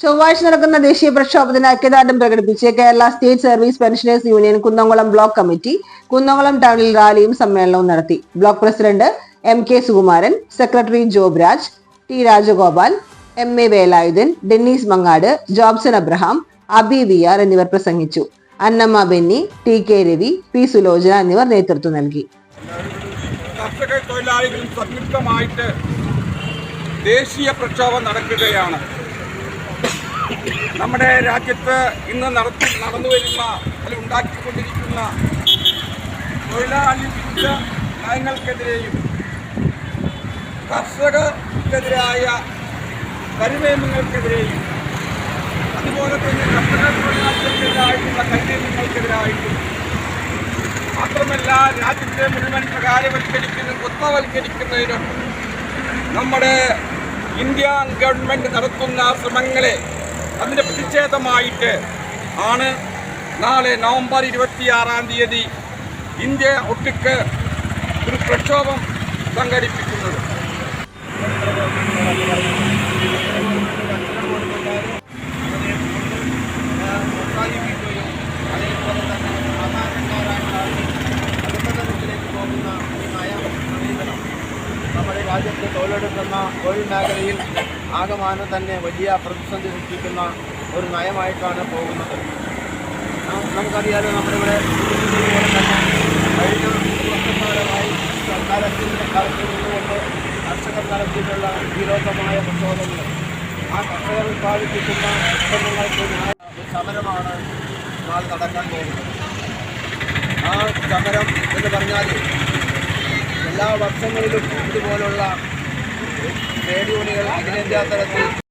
ചൊവ്വാഴ്ച നടക്കുന്ന ദേശീയ പ്രക്ഷോഭത്തിന് ഐക്യദാർഢ്യം പ്രകടിപ്പിച്ച് Kerala state service pensioners union Kunnamkulam block committee Kunnamkulam ടൗണിൽ റാലിയും സമ്മേളനവും നടത്തി. Block president M K Sukumaran secretary Jobraj T Rajagopal M A Velayudhan Dennis Mangad Jobson Abraham Abi V R എന്നിവർ പ്രസംഗിച്ചു. Annamma Benny T K Ravi P Sulochana എന്നിവർ നേതൃത്വം നൽകി. തൊഴിലാളികളും സംയുക്തമായിട്ട് ദേശീയ പ്രക്ഷോഭം നടക്കുകയാണ്. നമ്മുടെ രാജ്യത്ത് ഇന്ന് നടത്തി നടന്നു വരുന്ന അല്ലെങ്കിൽ ഉണ്ടാക്കിക്കൊണ്ടിരിക്കുന്ന തൊഴിലാളി വിരുദ്ധ നയങ്ങൾക്കെതിരെയും കർഷകർക്കെതിരായ കരിനിയമങ്ങൾക്കെതിരെയും അതുപോലെ തന്നെ കർഷക തൊഴിലാളികൾക്കെതിരായിട്ടുള്ള കരിനിയമങ്ങൾക്കെതിരായിട്ടും മാത്രമല്ല രാജ്യത്തെ മുഴുവൻ പ്രകാരവൽക്കരിക്കുന്ന കുത്തവൽക്കരിക്കുന്നതിനും നമ്മുടെ ഇന്ത്യ ഗവൺമെന്റ് നടത്തുന്ന ശ്രമങ്ങളെ അതിന്റെ പ്രതിഷേധമായിട്ട് ആണ് നാളെ നവംബർ ഇരുപത്തിയാറാം തീയതി ഇന്ത്യ ഒട്ടുക്ക് ഒരു പ്രക്ഷോഭം സംഘടിപ്പിക്കുന്നത്. രാജ്യത്ത് തൊഴിലെടുക്കുന്ന തൊഴിൽ മേഖലയിൽ ആകമാനം തന്നെ വലിയ പ്രതിസന്ധി സൃഷ്ടിക്കുന്ന ഒരു നയമായിട്ടാണ് പോകുന്നത്. നമുക്കറിയാലോ നമ്മളിവിടെ സൂചിപ്പിച്ചതുപോലെ തന്നെ കഴിഞ്ഞ വർഷക്കാലമായി സർക്കാരത്തിന്റെ കാലത്ത് നിന്നുകൊണ്ട് കർഷകർ നടത്തിയിട്ടുള്ള വിരോധമായ പ്രചോദനങ്ങൾ. ആ കർഷകർ ഉത്പാദിപ്പിക്കുന്ന ഉത്പന്നങ്ങൾക്ക് സമരമാണ് നാളെ നടക്കാൻ പോകുന്നത്. ആ സമരം എന്ന് പറഞ്ഞാൽ എല്ലാ വർഷങ്ങളിലും ഇതുപോലുള്ള ട്രേഡ് യൂണിയനുകൾ അഖിലേന്ത്യാ തലത്തിൽ